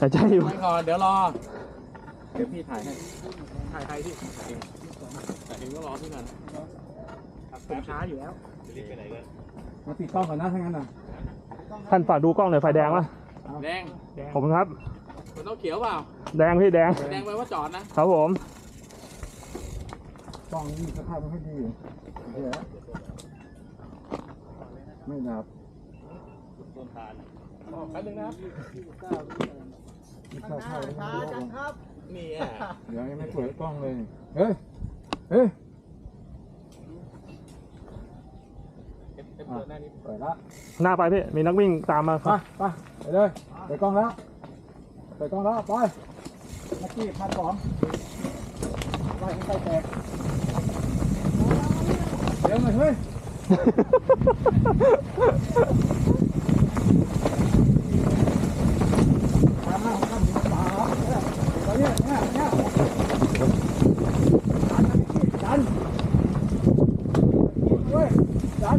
หายใจอยู่ไปก่อนเดี๋ยวรอ เดี๋ยวพี่ถ่ายให้ ถ่ายใครพี่ถ่ายเองถ่ายเองก็รอพี่ก่อนผมช้าอยู่แล้วมาติดกล้องก่อนนะถ้างั้นน่ะท่านฝากดูกล้องหน่อยไฟแดงวะแดงขอบคุณครับ มันต้องเขียวเปล่า แดงพี่แดง แดงไปลว่าจอดนะ ครับผม กล้องนี่สภาพไม่ค่อยดีอยู่เดี๋ยวไม่ดับ อ๋อแป๊บนึงนะครับไม่เข้าเข้าแล้วไม่รู้ว่านี่อะเดี๋ยวยังไม่เปิดกล้องเลย เฮ้ย เฮ้ยเอฟเอฟเปิดหน้านี้เปิดละหน้าไปพี่ มีนักวิ่งตามมาไปไปไปเลยเปิดกล้องแล้วเปิดกล้องแล้วไปนักกี้พันสองไล่ให้ใกล้แตกเดี๋ยวหน่อยเฮ้ย ตามหน้าของท่านอยู่ป่าครับเนี่ยเนี่ยเนี่ยดันดันด้วยดัน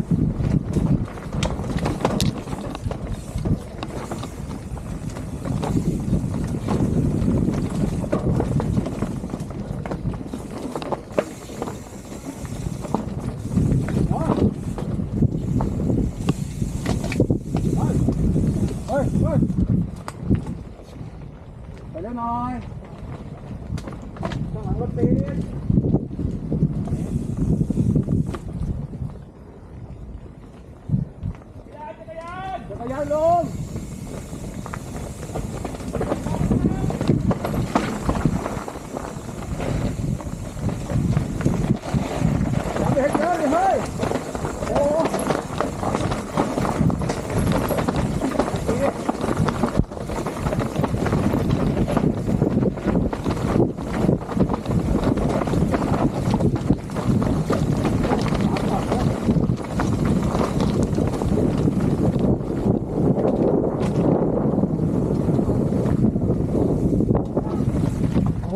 อ๋อเฮ้ยเฮ้ย ไปเร็ว หน่อยข้างหลังรถติดจักรยานจักรยานลงอย่าไปเห็นเยอะเลยเฮ้ย โอ้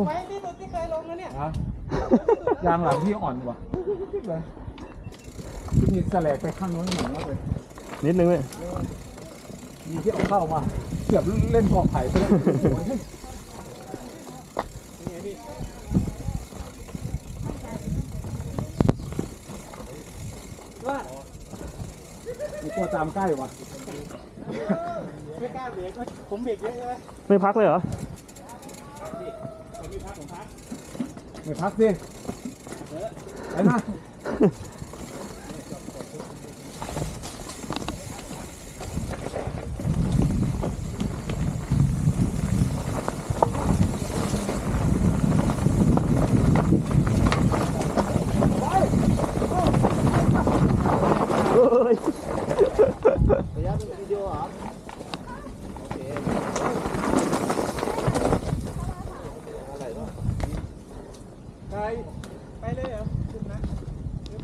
ไปที่สุดที่เคยลงแล้วเนี่ย ยางหลังที่อ่อนว่ะเลยมีแสลกไปข้างโน้นหน่อยแล้วเลยนิดนึงพี่มีที่เอาเข้ามาเกือบเล่นกอกไผ่ไปแล้วโอ้โหมีตัวตามใกล้วะไม่กล้าเบรกผมเบรกเยอะเลยไม่พักเลยเหรอ mày phát đi đánh ha ơi. Video hả? Ok. right?